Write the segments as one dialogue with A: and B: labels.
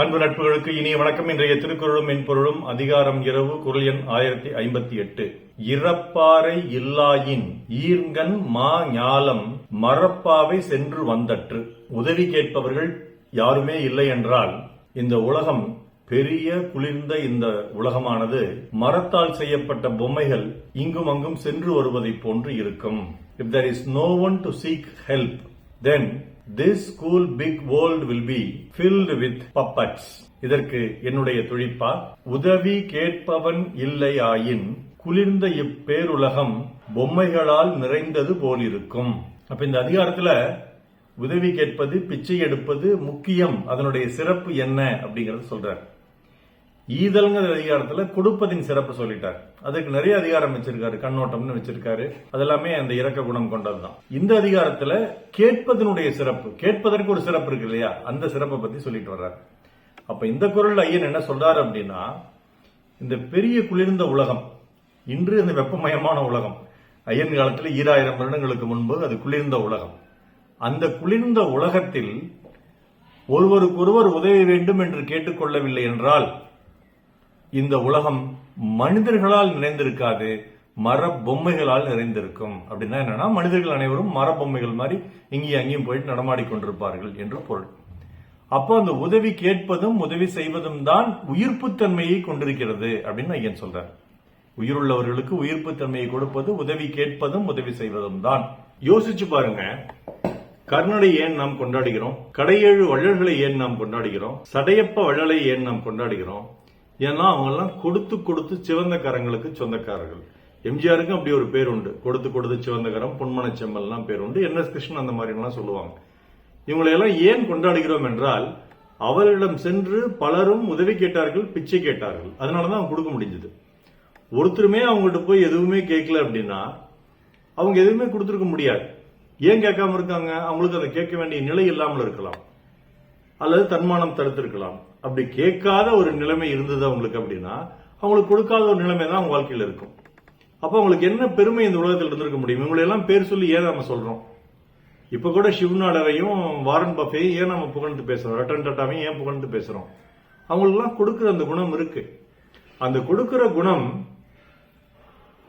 A: அன்பு நட்புகளுக்கு இனிய வணக்கம். இன்றைய திருக்குறளும் மென்பொருளும் அதிகாரம் இரவு குரல் எண் ஆயிரத்தி ஐம்பத்தி எட்டு. இறப்பாறை இல்லாயின் ஈர்ங்கன் மா ஞாலம் மரப்பாவை சென்று வந்தற்று. உதவி கேட்பவர்கள் யாருமே இல்லை என்றால் இந்த உலகம் பெரிய குளிர்ந்த இந்த உலகமானது மரத்தால் செய்யப்பட்ட பொம்மைகள் இங்கும் அங்கும் சென்று வருவதைப் போன்று இருக்கும். If there is no one to seek help then this school big world will be filled with puppets இதற்கு என்னுடைய துழிப்பா உதவி கேட்பவன் இல்லை ஆயின் குளிர்ந்த இப்பேருலகம் பொம்மைகளால் நிறைந்தது போலிருக்கும். அப்ப இந்த அதிகாரத்துல உதவி கேட்பது பிச்சை எடுப்பது முக்கியம். அதனுடைய சிறப்பு என்ன அப்படிங்கறத சொல்றார். ஈதல்ங்கிற அதிகாரத்துல கொடுப்பதின் சிறப்பு சொல்லிட்டார். அதுக்கு நிறைய அதிகாரம் வச்சிருக்காரு கண்ணோட்டம்னு வச்சிருக்காரு. அதெல்லாமே அந்த இறக்க குணம் கொண்டதுதான். இந்த அதிகாரத்துல கேட்பதனுடைய சிறப்பு கேட்பதற்கு ஒரு சிறப்பு இருக்கு இல்லையா? அந்த சிறப்பை பத்தி சொல்லிட்டு வர்றாரு. அப்ப இந்த குரல் ஐயன் என்ன சொல்றாரு அப்படின்னா இந்த பெரிய குளிர்ந்த உலகம் இன்று இந்த வெப்பமயமான உலகம் ஐயன் காலத்தில் ஈராயிரம் வருடங்களுக்கு முன்பு அது குளிர்ந்த உலகம். அந்த குளிர்ந்த உலகத்தில் ஒருவருக்கொருவர் உதவி வேண்டும் என்று கேட்டுக்கொள்ளவில்லை என்றால் இந்த உலகம் மனிதர்களால் நிறைந்திருக்காது மர பொம்மைகளால் நிறைந்திருக்கும். அப்படின்னா என்னன்னா மனிதர்கள் அனைவரும் மர பொம்மைகள் மாதிரி இங்கேயும் அங்கேயும் போயிட்டு நடமாடி கொண்டிருப்பார்கள் என்று பொருள். அப்போ அந்த உதவி கேட்பதும் உதவி செய்வதும் தான் உயிர்ப்புத்தன்மையை கொண்டிருக்கிறது அப்படின்னு ஐயன் சொல்றார். உயிருள்ளவர்களுக்கு உயிர்ப்புத்தன்மையை கொடுப்பது உதவி கேட்பதும் உதவி செய்வதும் தான். யோசிச்சு பாருங்க. கர்ணனை ஏன் நாம் கொண்டாடுகிறோம்? கடையேழு வள்ளல்களை ஏன் நாம் கொண்டாடுகிறோம்? சடையப்ப வள்ளலை ஏன் நாம் கொண்டாடுகிறோம்? ஏன்னா அவங்கெல்லாம் கொடுத்து கொடுத்து சிவந்த கரங்களுக்கு சொந்தக்காரர்கள். எம்ஜிஆருக்கும் அப்படி ஒரு பேர் உண்டு. கொடுத்து கொடுத்து சிவந்தகரம் பொன்மன செம்மல்லாம் பேர் உண்டு. என் எஸ் கிருஷ்ணன் அந்த மாதிரிலாம் சொல்லுவாங்க. இவங்களையெல்லாம் ஏன் கொண்டாடுகிறோம் என்றால் அவர்களிடம் சென்று பலரும் உதவி கேட்டார்கள் பிச்சை கேட்டார்கள். அதனாலதான் அவங்க கொடுக்க முடிஞ்சது. ஒருத்தருமே அவங்ககிட்ட போய் எதுவுமே கேட்கல அப்படின்னா அவங்க எதுவுமே கொடுத்துருக்க முடியாது. ஏன் கேட்காம இருக்காங்க? அவங்களுக்கு அதை கேட்க வேண்டிய நிலை இல்லாமல் இருக்கலாம். அல்லது தன்மானம் தடுத்திருக்கலாம். அப்படி கேட்காத ஒரு நிலைமை இருந்தது அவங்களுக்கு அப்படின்னா அவங்களுக்கு கொடுக்காத ஒரு நிலைமை தான் அவங்க வாழ்க்கையில் இருக்கும். அப்போ அவங்களுக்கு என்ன பெருமை இந்த உலகத்தில் இருந்திருக்க முடியும்? இவங்களையெல்லாம் பேர் சொல்லி ஏன் நம்ம சொல்றோம்? இப்ப கூட சிவநாடரையும் வாரன் பஃபையும் ஏன் நம்ம புகழ்ந்து பேசுறோம்? ரட்டன் டாட்டாவையும் ஏன் புகழ்ந்து பேசுறோம்? அவங்களுக்குலாம் கொடுக்குற அந்த குணம் இருக்கு. அந்த கொடுக்குற குணம்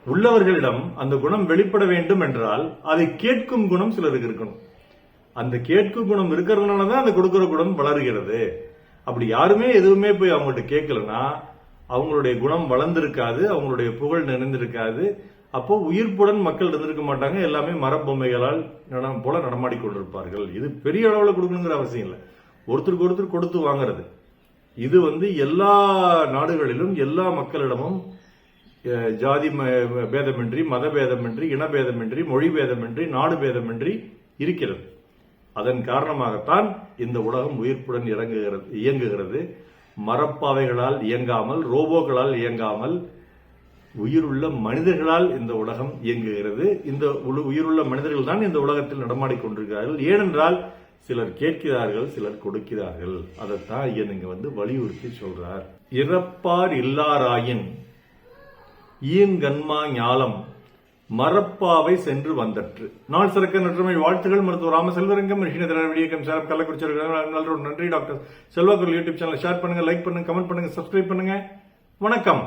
A: உள்ளவர்களிடம் அந்த குணம் வெளிப்பட வேண்டும் என்றால் அதை கேட்கும் குணம் சிலருக்கு இருக்கணும். அந்த கேட்கும் குணம் இருக்கிறதுனால தான் அந்த கொடுக்குற குணம் வளர்கிறது. அப்படி யாருமே எதுவுமே போய் அவங்கள்ட்ட கேட்கலன்னா அவங்களுடைய குணம் வளர்ந்திருக்காது அவங்களுடைய புகழ் நிறைந்திருக்காது. அப்போ உயிர்ப்புடன் மக்கள் இருந்திருக்க மாட்டாங்க எல்லாமே மரப்பொம்மைகளால் நடம் போல நடமாடிக்கொண்டிருப்பார்கள் இது பெரிய அளவில் கொடுக்கணுங்கிற அவசியம் இல்லை. ஒருத்தருக்கு ஒருத்தர் கொடுத்து வாங்குறது. இது வந்து எல்லா நாடுகளிலும் எல்லா மக்களிடமும் ஜாதி ம- பேதமின்றி மத பேதமின்றி இனபேதமின்றி மொழி பேதமின்றி நாடு பேதமின்றி இருக்கிறது. அதன் காரணமாகத்தான் இந்த உலகம் உயிர்ப்புடன் இறங்குகிறது இயங்குகிறது. மரப்பாவைகளால் இயங்காமல் ரோபோக்களால் இயங்காமல் உயிருள்ள மனிதர்களால் இந்த உலகம் இயங்குகிறது. இந்த உயிருள்ள மனிதர்கள் தான் இந்த உலகத்தில் நடமாடிக்கொண்டிருக்கிறார்கள் ஏனென்றால் சிலர் கேட்கிறார்கள் சிலர் கொடுக்கிறார்கள். அதைத்தான் ஐயன் இங்க வந்து வலியுறுத்தி சொல்றார். இறப்பார் இல்லாராயின் ஈன்கண்மா ஞாலம் மரப்பாவை சென்று வந்தற்று. நாள் சிறக்க நற்றுமை வாழ்த்துகள். மருத்துவர் ராமசெல்வரங்கம் செல்வரங்கம் ரிஷினதர சேலம் கள்ளக்குறிச்சி நல்ல நன்றி doctor Selvaguru YouTube channel share பண்ணுங்க லைக் பண்ணுங்க கமெண்ட் பண்ணுங்க சப்ஸ்கிரைப் பண்ணுங்க. வணக்கம்.